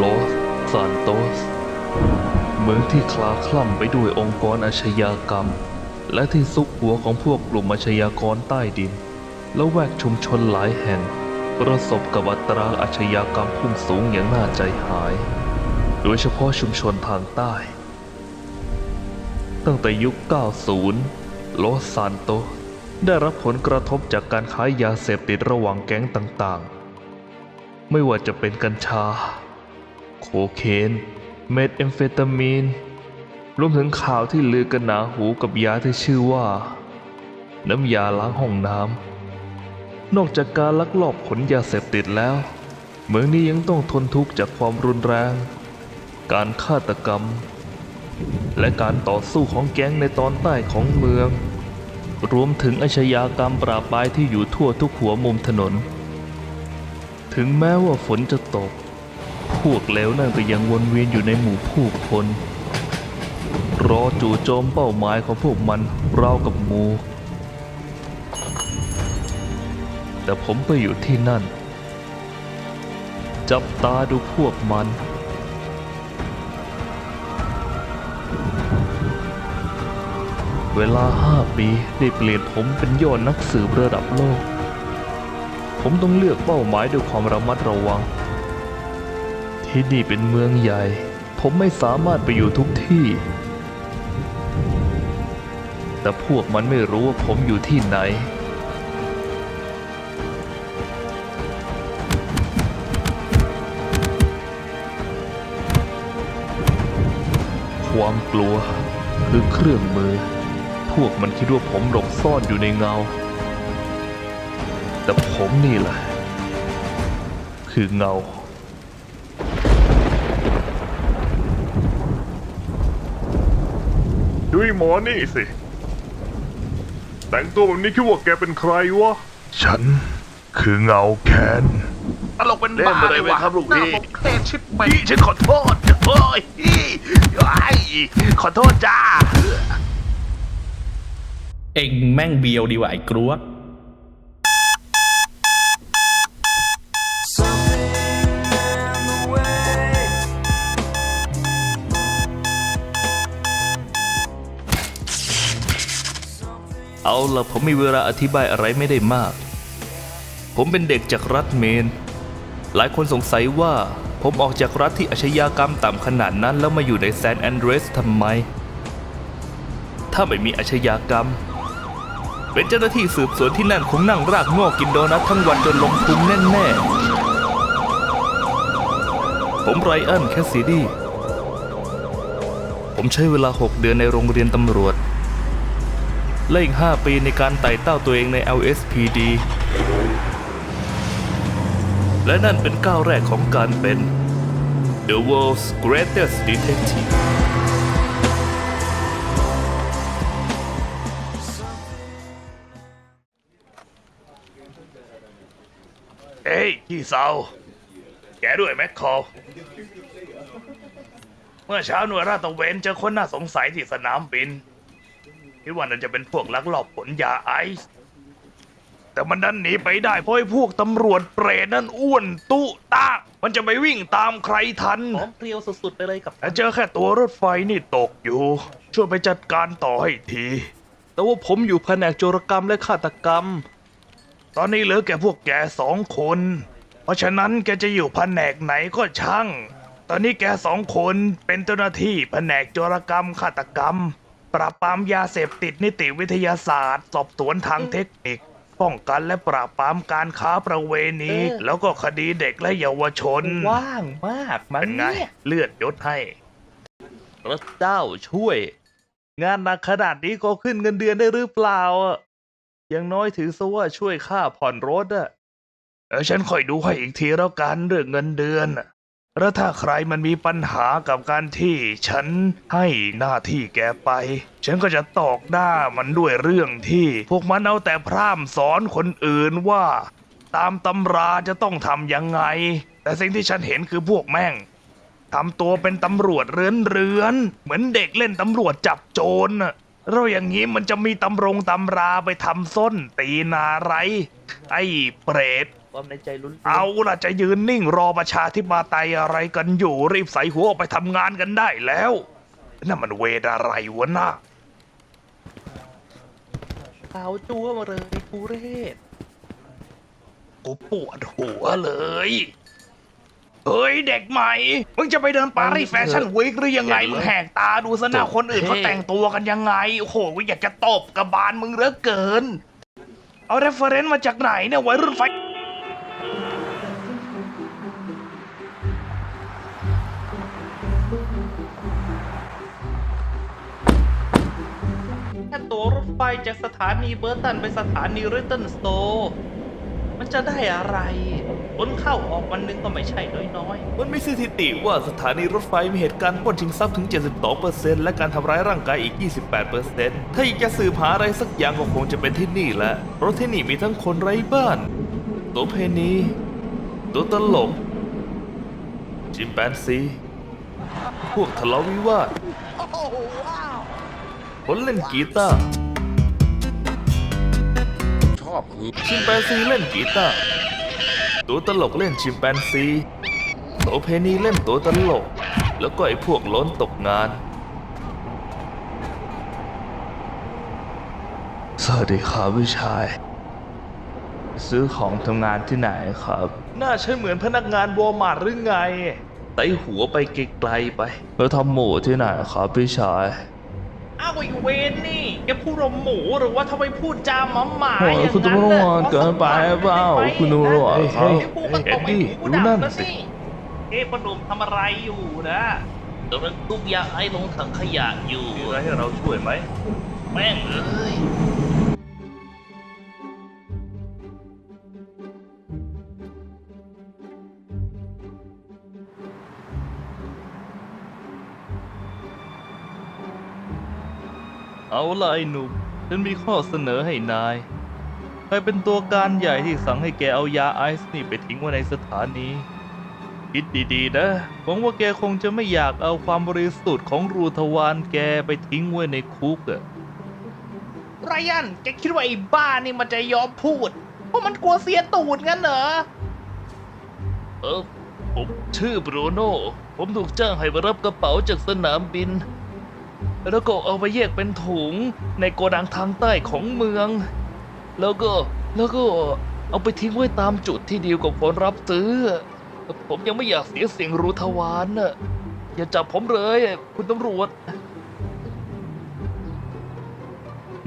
ลอสซานโตส เมืองที่คลาคล่ำไปด้วยองค์กรอาชญากรรม และที่ซุกหัวของพวกกลุ่มอาชญากรใต้ดิน และแวกชุมชนหลายแห่ง ประสบกับอัตราอาชญากรรมพุ่งสูงอย่างน่าใจหาย โดยเฉพาะชุมชนทางใต้ ตั้งแต่ยุค 90โลสซานโตสได้รับผลกระทบจากการค้ายาเสพติดระหว่างแก๊งต่างๆ ไม่ว่าจะเป็นกัญชา โคเคน เมทแอมเฟตามีน รวมถึงข่าวที่ลือกันหนาหูกับยาที่ชื่อว่า น้ำยาล้างห้องน้ำ นอกจากการลักลอบขนยาเสพติดแล้ว เมืองนี้ยังต้องทนทุกข์จากความรุนแรง การฆาตกรรม และการต่อสู้ของแก๊งในตอนใต้ของเมือง รวมถึงอาชญากรรมปราบปรายที่อยู่ทั่วทุกหัวมุมถนน ถึงแม้ว่าฝนจะตก พวกเลวนั่นก็ยังวนเวียนอยู่ในหมู่ผู้คนรอจู่โจมเป้าหมายของพวกมันราวกับงูแต่ผมไปอยู่ที่นั่น จับตาดูพวกมันเวลาห้าปีได้เปลี่ยนผมเป็นยอดนักสืบระดับโลก ผมต้องเลือกเป้าหมายด้วยความระมัดระวัง ที่นี่เป็นเมืองใหญ่ ผมไม่สามารถไปอยู่ทุกที่ แต่พวกมันไม่รู้ว่าผมอยู่ที่ไหน ความกลัวคือเครื่องมือ พวกมันคิดว่าผมหลบซ่อนอยู่ในเงา แต่ผมนี่แหละ คือเงา ดูไอ้หมอนี่สิ แต่งตัวแบบนี้คิดว่าแกเป็นใครวะ ฉันคือเงาแคนตลกเป็นเล่นบ้าอะไรเลยไว้วะครับลูกพี่หน้าผมเคลชิบไปพี่ฉันขอโทษโอ้ยไอ้ขอโทษจ้า เองแม่งเบียวดีกว่าไอ้กลัวเละผมมีเวลาอธิบายอะไรไม่ได้มาก ผมเป็นเด็กจากรัฐเมน หลายคนสงสัยว่าผมออกจากรัฐที่อาชญากรรมต่ำขนาดนั้นแล้วมาอยู่ในแซนแอนเดรสทำไม ถ้าไม่มีอาชญากรรม เป็นเจ้าหน้าที่สืบสวนที่นั่นคงนั่งรากงอกกินโดนัททั้งวันจนลงพุงแน่ๆ ผมไรอันแคสซิดี้ผมใช้เวลา 6 เดือนในโรงเรียนตำรวจ และอีก 5 ปีในการไต่เต้าตัวเองใน LSPD และนั่นเป็นก้าวแรกของการเป็น The World's Greatest Detective เอ้ยพี่สาวแกด้วยแม็กคอลเมื่อเช้าหน่วยราดตระเวนเจอคนน่าสงสัยที่สนามบิน คิดว่าน่าจะเป็นพวกลักลอบขนยาไอซ์แต่มันดันหนีไปได้เพราะไอ้พวกตำรวจเปรตนั่นอ้วนตุตามันจะไปวิ่งตามใครทันพร้อมเพรียวสุดๆไปเลยกับแต่เจอแค่ตัวรถไฟนี่ตกอยู่ ช่วยไปจัดการต่อให้ที แต่ว่าผมอยู่แผนกโจรกรรมและฆาตกรรม ตอนนี้เหลือแค่พวกแกสองคน เพราะฉะนั้นแกจะอยู่แผนกไหนก็ช่าง ตอนนี้แกสองคนเป็นเจ้าหน้าที่แผนกโจรกรรมฆาตกรรม ปราบปรามยาเสพติดนิติวิทยาศาสตร์ สอบสวนทางเทคนิค ป้องกันและปราบปรามการค้าประเวณี เออ แล้วก็คดีเด็กและเยาวชน ว่างมากมัเป็นนไง เนี่ยเลือดยศให้พระเจ้าช่วย งานหนักขนาดนี้ก็ขึ้นเงินเดือนได้หรือเปล่าอะอย่างน้อยถือซะว่าช่วยค่าผ่อนรถอะเออฉันค่อยดูให้อีกทีแล้วกันเรื่องเงินเดือนน่ะ แล้วถ้าใครมันมีปัญหากับการที่ฉันให้หน้าที่แกไป ฉันก็จะตอกหน้ามันด้วยเรื่องที่ พวกมันเอาแต่พร่ำสอนคนอื่นว่า ตามตำราจะต้องทำยังไง แต่สิ่งที่ฉันเห็นคือพวกแม่งทำตัวเป็นตำรวจเรือนเรือน เหมือนเด็กเล่นตำรวจจับโจรน่ะเราอย่างนี้มันจะมีตำรงตำราไปทำส้นตีนาไร ไอ้เปรต ความในใจลุ้นเอาล่ะจะยืนนิ่งรอประชาธิปไตยอะไรกันอยู่รีบใส่หัวออกไปทำงานกันได้แล้วนั่นมันเวทอะไรวะน่ะขาวจัวมาเลยทุเรศกูปวดหัวเลย เฮ้ย เด็กใหม่ มึงจะไปเดินปารีสแฟชั่นวีคหรือยังไง มึงแหกตาดูซะหน้าคนอื่นเขาแต่งตัวกันยังไง โอ้โหกูอยากจะตบกระบาลมึงเหลือเกิน เอาเรฟเฟรนซ์มาจากไหนเนี่ยวัยรุ่นไฟ ตั๋วรถไฟจากสถานีเบอร์ตันไปสถานีริตเติลสโตร์มันจะได้อะไรคนเข้าออกวันหนึงก็ไม่ใช่น้อยมันไมีสถิติว่าสถานีรถไฟมีเหตุการณ์ปล้นชิงทรัพย์ถึง 72%และการทำร้ายร่างกายอีก 28%ถ้าอยากจะสืบหาอะไรสักอย่างก็คงจะเป็นที่นี่แหละเพราะที่นี่มีทั้งคนไร้บ้าน ตัวเพนีตัวตลก จิมแปนซี พวกทะเลาะวิวาท คนเล่นกีตาร์ชอบคือชิมแปนซีเล่นกีตาร์ตัวตลกเล่นชิมแปนซีโสเพณีเล่นตัวตลก แล้วก็ไอ้พวกล้นตกงาน สวัสดีครับพี่ชาย ซื้อของทำงานที่ไหนครับ น่าใช่เหมือนพนักงานวอร์มาร์ทหรือไงไต่หัวไปไกลๆไป แล้วทำหมูที่ไหนครับพี่ชายๆ อ้าวไอเวนนี่แกพูดว่าหมูหรือว่าทำไมพูดจาหมาหมาอ้ยอย่างคุณตำรวจเกินไปเปล่าคุณตำรวจครับไอ้พวกมันตบไอ้หูเอ็ดดี้ดูนั่นสิเอ๊ะพนมทำอะไรอยู่นะกำลังทุกยาไอ้ลงถังขยะอยู่มีอะไรให้เราช่วยไหมแม่งเอ้ย เอาละไอ้หนุ่มฉันมีข้อเสนอให้นายใครเป็นตัวการใหญ่ที่สั่งให้แกเอายาไอซ์นี่ไปทิ้งไว้ในสถานีคิดดีๆนะหวังว่าแกคงจะไม่อยากเอาความบริสุทธิ์ของรูทวารแกไปทิ้งไว้ในคุกอะไรอันแกคิดว่าไอ้บ้านี่มันจะยอมพูด เพราะมันกลัวเสียตูดงั้นเหรอ เออผมชื่อบรูโน่ผมถูกจ้างให้มารับกระเป๋าจากสนามบิน แล้วก็เอาไปแยกเป็นถุงในโกดังทางใต้ของเมือง แล้วก็แล้วก็เอาไปทิ้งไว้ตามจุดที่เดียวกับคนรับซื้อ ผมยังไม่อยากเสียเสียงรูทวารน่ะอย่าจับผมเลย คุณตำรวจ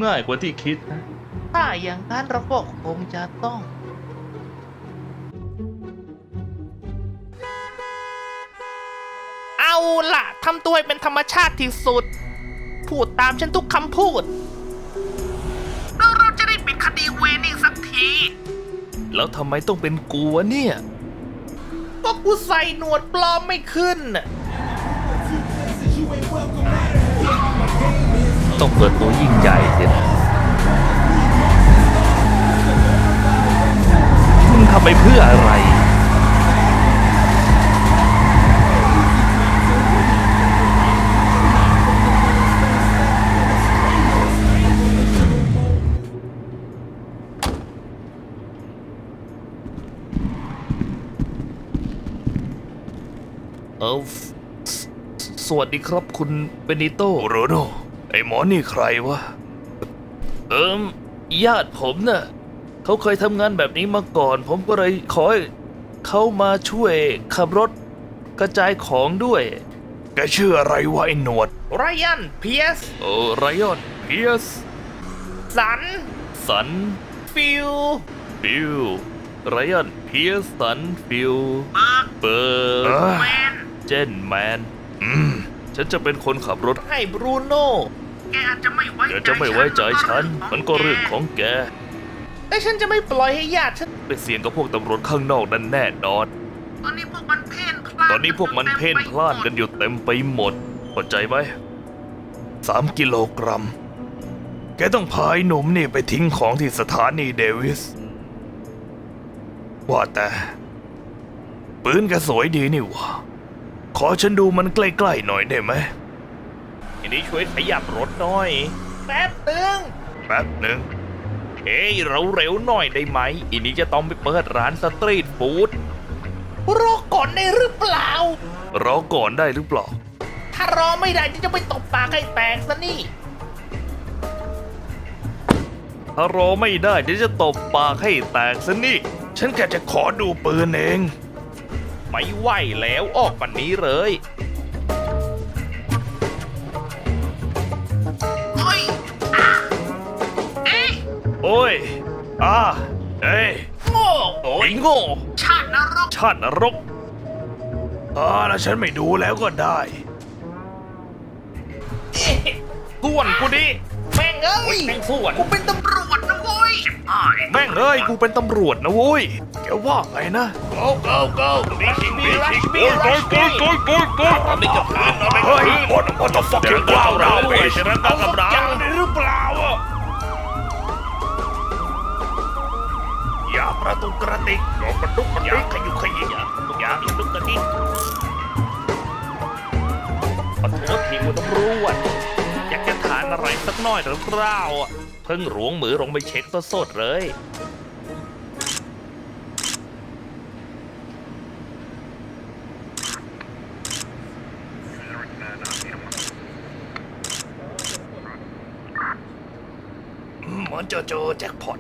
ง่ายกว่าที่คิดนะถ้าอย่างนั้นเราก็คงจะต้อง เอาล่ะทำตัวให้เป็นธรรมชาติที่สุด พูดตามฉันทุกคำพูด แล้วเราจะได้ปิดคดีเวรนี่สักที แล้วทำไมต้องเป็นกูวะเนี่ย ก็กูใส่หนวดปลอมไม่ขึ้นน่ะต้องเปิดตัวยิ่งใหญ่สินะมึงทำไปเพื่ออะไร วัสดีครับคุณเบนิโตโรโนไอ้หมอนี่ใครวะ เอิมญาติผมน่ะเขาเคยทำงานแบบนี้มาก่อน ผมก็เลยขอให้เขามาช่วยขับรถกระจายของด้วย แกชื่ออะไรวะไอ้หนวดไรอันเพียสโอ้ไรออนเพียสสัน สัน ฟิลฟิลไรออนเพียสสัน ฟิลเบิร์กเบิร์เออแมน เจนแมน อืม ฉันจะเป็นคนขับรถให้บรูโน่แกอาจจะไม่ไว้เดี๋ยวจะไม่ไว้ใจฉัน มันก็เรื่องของแก แต่ฉันจะไม่ปล่อยให้ญาติฉันไปเสี่ยงกับพวกตำรวจข้างนอกนั่นแน่นอน ตอนนี้พวกมันเพ่นพลาดตอนนี้พวกมันเพ่นพลาดกันอยู่เต็มไปหมดเข้าใจไหมสามกิโลกรัม แกต้องพาไอ้หนุ่มนี่ไปทิ้งของที่สถานีเดวิส ว่าแต่ปืนแกสวยดีนี่หวะ ขอฉันดูมันใกล้ๆหน่อยได้ไหมทีนี้ช่วยขยับรถหน่อย แป๊บนึง แป๊บหนึ่งเฮ้ยเราเร็วๆหน่อยได้ไหมอีนี้จะต้องไปเปิดร้านสตรีทฟู้ดรอก่อนได้หรือเปล่า รอก่อนได้หรือเปล่า ถ้ารอไม่ได้จะไปตบปากให้แตกซะนี่ ถ้ารอไม่ได้เดี๋ยวจะตบปากให้แตกซะนี่ ฉันแค่จะขอดูปืนเอง ไม่ไหวแล้วออกปันนี้เลยโอ้ยอ่าเอ้ยโง่โอ้ยโง่ชาตินรกชาตินรกอ่าแล้วฉันไม่ดูแล้วก็ได้ส่วนกูดิแม่งเอ้ยแม่งส่วนกูเป็นตำรวจนะเว้ย แม่งเอ้ยกูเป็นตำรวจนะเว้ยแกว่าไงนะ go go go มีชิงมีรัชมีรัชมีทำนี่กับผ่านเอาไปเฮ้ย what what the fuck เดี๋ยวว้าวเราเว้ยเดี๋ยวเรากำลังอย่างนี้หรือเปล่าอะอย่าประตูกระติกอย่ากระตุกกระติกขยุกขยิบอย่าอย่าดุกกระดิกขอโทษทีคุณตำรวจอยากจะทานอะไรสักหน่อยหรือเปล่าอะ เพิ่งหลวงมือลงไปเช็คสดๆเลยเหมือนจะเจอแจ็คพอต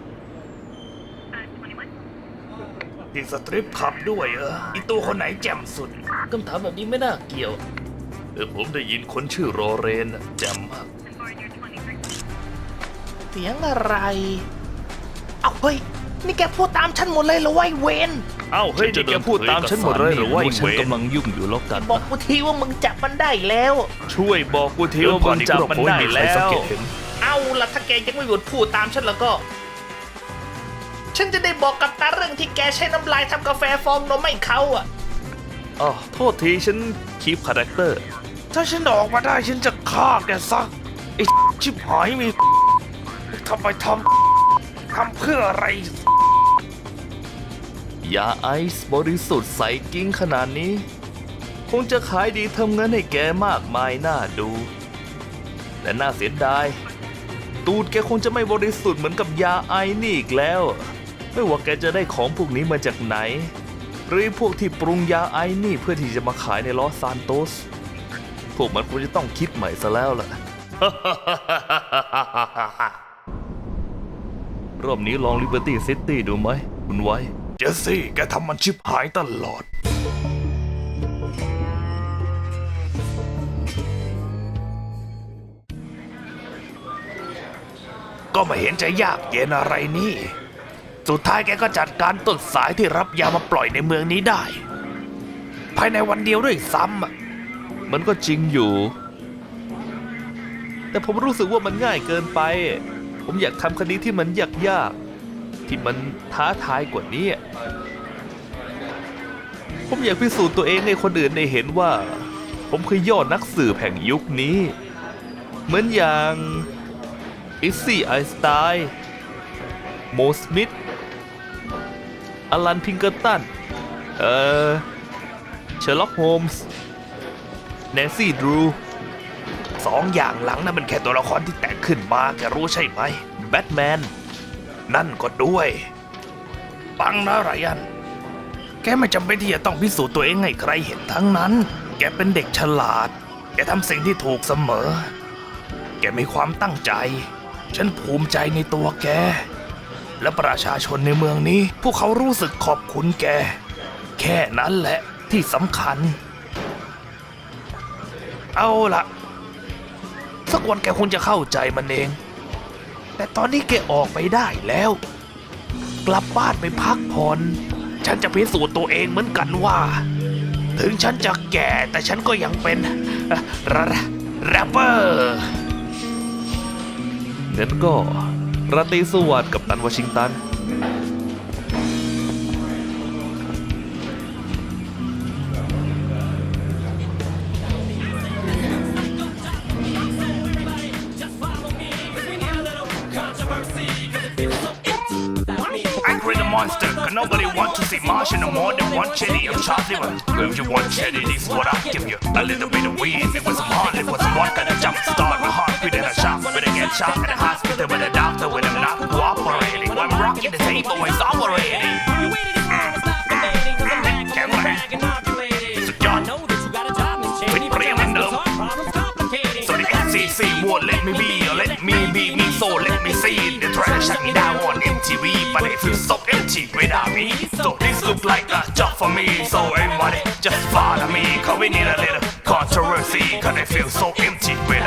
ที่สตริปขับด้วยเอออีตัวคนไหนแจ่มสุดคำถามแบบนี้ไม่น่าเกี่ยว เออผมได้ยินคนชื่อรอเรนน่ะแจำมากเสียงอะไร เอาเฮ้ย นี่แกพูดตามฉันหมดเลยเหรอวะไอ้เวนเอ้าเฮ้ยนี่แกพูดตามฉันหมดเลยหรือว่าไอ้ฉัเวนนกำลังยุ่งอยู่แล้วกันบอกกูทีว่ามึงจับมันได้แล้ว ช่วยบอกกูทีว่ามึงจับมันได้แล้ว เอาล่ะถ้าแกยังไม่หยุดพูดตามฉันแล้วก็ ฉันจะได้บอกกับตาเรื่องที่แกใช้น้ำลายทำกาแฟฟองนมให้เขาอะอ๋อโทษทีฉันคีปคาแรคเตอร์ ถ้าฉันออกมาได้ฉันจะฆ่าแกซะไอชิบหายมี ทำไปทำทำเพื่ออะไรยาไอซ์บริสุทธิ์ใสกิ้งขนาดนี้ คงจะขายดีทำเงินให้แกมากมายน่าดู แต่น่าเสียดาย ตูดแกคงจะไม่บริสุทธิ์เหมือนกับยาไอนี่อีกแล้ว ไม่ว่าแกจะได้ของพวกนี้มาจากไหน หรือพวกที่ปรุงยาไอนี่เพื่อที่จะมาขายในลอสซานโตส พวกมันคงจะต้องคิดใหม่ซะแล้วล่ะ รอบนี้ลองลิเบอร์ตี้ซิตี้ดูไหม คุณไว้ เจสซี่ แกทำมันชิบหายตลอด ก็ไม่เห็นจะยากเย็นอะไรนี่ สุดท้ายแกก็จัดการต้นสายที่รับยามาปล่อยในเมืองนี้ได้ ภายในวันเดียวด้วยซ้ำอะมันก็จริงอยู่ แต่ผมรู้สึกว่ามันง่ายเกินไป ผมอยากทำคดีที่มันยากๆที่มันท้าทายกว่านี้ ผมอยากพิสูจน์ตัวเองให้คนอื่นได้เห็นว่า ผมคือยอดนักสืบแห่งยุคนี้ เหมือนอย่างอิซซี่ไอสไตน์โมสมิธอลันพิงเกอร์ตัน เอ่อเชอร์ล็อกโฮมส์แนนซี่ดรู สองอย่างหลังนั้นมันแค่ตัวละครที่แต่งขึ้นมาแกรู้ใช่ไหมแบทแมนนั่นก็ด้วยปังนะไรอัน แกไม่จำเป็นที่จะต้องพิสูจน์ตัวเองให้ใครเห็นทั้งนั้น แกเป็นเด็กฉลาด แกทำสิ่งที่ถูกเสมอ แกมีความตั้งใจ ฉันภูมิใจในตัวแก และประชาชนในเมืองนี้ พวกเขารู้สึกขอบคุณแก แค่นั้นแหละที่สำคัญ เอาละ สักวันแกคงจะเข้าใจมันเอง แต่ตอนนี้แกออกไปได้แล้ว กลับบ้านไปพักผ่อน ฉันจะพิสูจน์ตัวเองเหมือนกันว่า ถึงฉันจะแก่แต่ฉันก็ยังเป็นแรปเปอร์งั้นก็ราตรีสวัสดิ์กับตันวอชิงตัน nobody want to see Martian no more than one cherry of chocolate. Well, if you want cherry, this is what I give you. A little bit of weed, it was some hard, it was some vodka to jump start my heart beat in a shop. But I get shot at the hospital with a doctor when I'm not cooperating. When I'm rocking the table, it's operating. Suit yard. With premium So the FCC won't let me be, let me see. They try to shut down on MTV, but it feels so empty without me. So this look like a job for me, so everybody just follow me, cause we need a little controversy, cause it feels so empty without